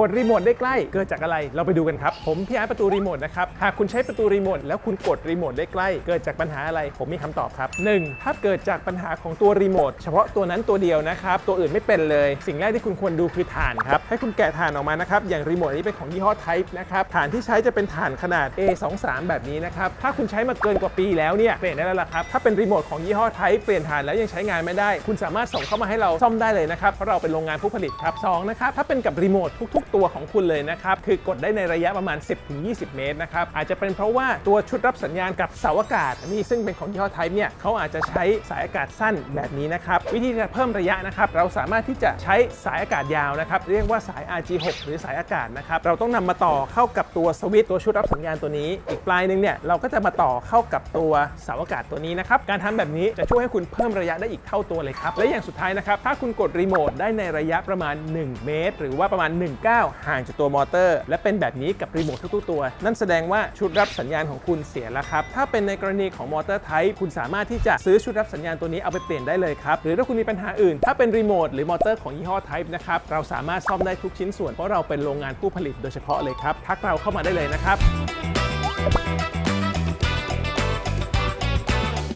กดรีโมทได้ใกล้เกิดจากอะไร เราไปดูกันครับ ผมพี่อาร์ประตูรีโมทนะครับ หากคุณใช้ประตูรีโมทแล้วคุณกดรีโมทได้ใกล้ เกิดจากปัญหาอะไร ผมมีคำตอบครับ 1. ถ้าเกิดจากปัญหาของตัวรีโมทเฉพาะตัวนั้นตัวเดียวนะครับ ตัวอื่นไม่เป็นเลย สิ่งแรกที่คุณควรดูคือฐานครับ ให้คุณแกะฐานออกมานะครับ อย่างรีโมทนี้เป็นของยี่ห้อ Type นะครับ ฐานที่ใช้จะเป็นฐานขนาด A23 แบบนี้นะครับ ถ้าคุณใช้มาเกินกว่าปีแล้วเนี่ยเปลี่ยนได้แล้วล่ะครับ ถ้าเป็นรีโมทของยี่ห้อ Type เปลี่ยนฐานแล้วยังใช้งานไม่ได้ คุณสามารถส่งเข้ามาให้เราซ่อมได้เลยนะครับ เพราะเราเป็นโรงงานผู้ผลิตครับสองนะครับ ถ้าเป็นกับรีโมททุกตัวของคุณเลยนะครับ คือกดได้ในระยะประมาณ 10-20 เมตรนะครับ อาจจะเป็นเพราะว่าตัวชุดรับสัญญาณกับเสาอากาศอันนี้ซึ่งเป็นของยี่ห้อ Type เนี่ยเขาอาจจะใช้สายอากาศสั้นแบบนี้นะครับ วิธีจะเพิ่มระยะนะครับ เราสามารถที่จะใช้สายอากาศยาวนะครับ เรียกว่าสาย RG6 หรือสายอากาศนะครับ เราต้องนำมาต่อเข้ากับตัวสวิตตัวชุดรับสัญญาณตัวนี้ อีกปลายหนึงเนี่ยเราก็จะมาต่อเข้ากับตัวเสาอากาศตัวนี้นะครับ การทำแบบนี้จะช่วยให้คุณเพิ่มระยะได้อีกเท่าตัวเลยครับ และอย่างสุดท้ายนะครับ ถ้าคุณกดรีโมทได้ในระยะประมาณ 1 เมตร หรือว่าประมาณ1ก้9 ห่างจากตัวมอเตอร์ และเป็นแบบนี้กับรีโมททุกๆตัว นั่นแสดงว่าชุดรับสัญญาณของคุณเสียแล้วครับ ถ้าเป็นในกรณีของมอเตอร์ไทป์คุณสามารถที่จะซื้อชุดรับสัญญาณตัวนี้เอาไปเปลี่ยนได้เลยครับ หรือถ้าคุณมีปัญหาอื่น ถ้าเป็นรีโมทหรือมอเตอร์ของยี่ห้อไทป์นะครับ เราสามารถซ่อมได้ทุกชิ้นส่วน เพราะเราเป็นโรงงานผู้ผลิตโดยเฉพาะเลยครับ ทักเราเข้ามาได้เลยนะครับ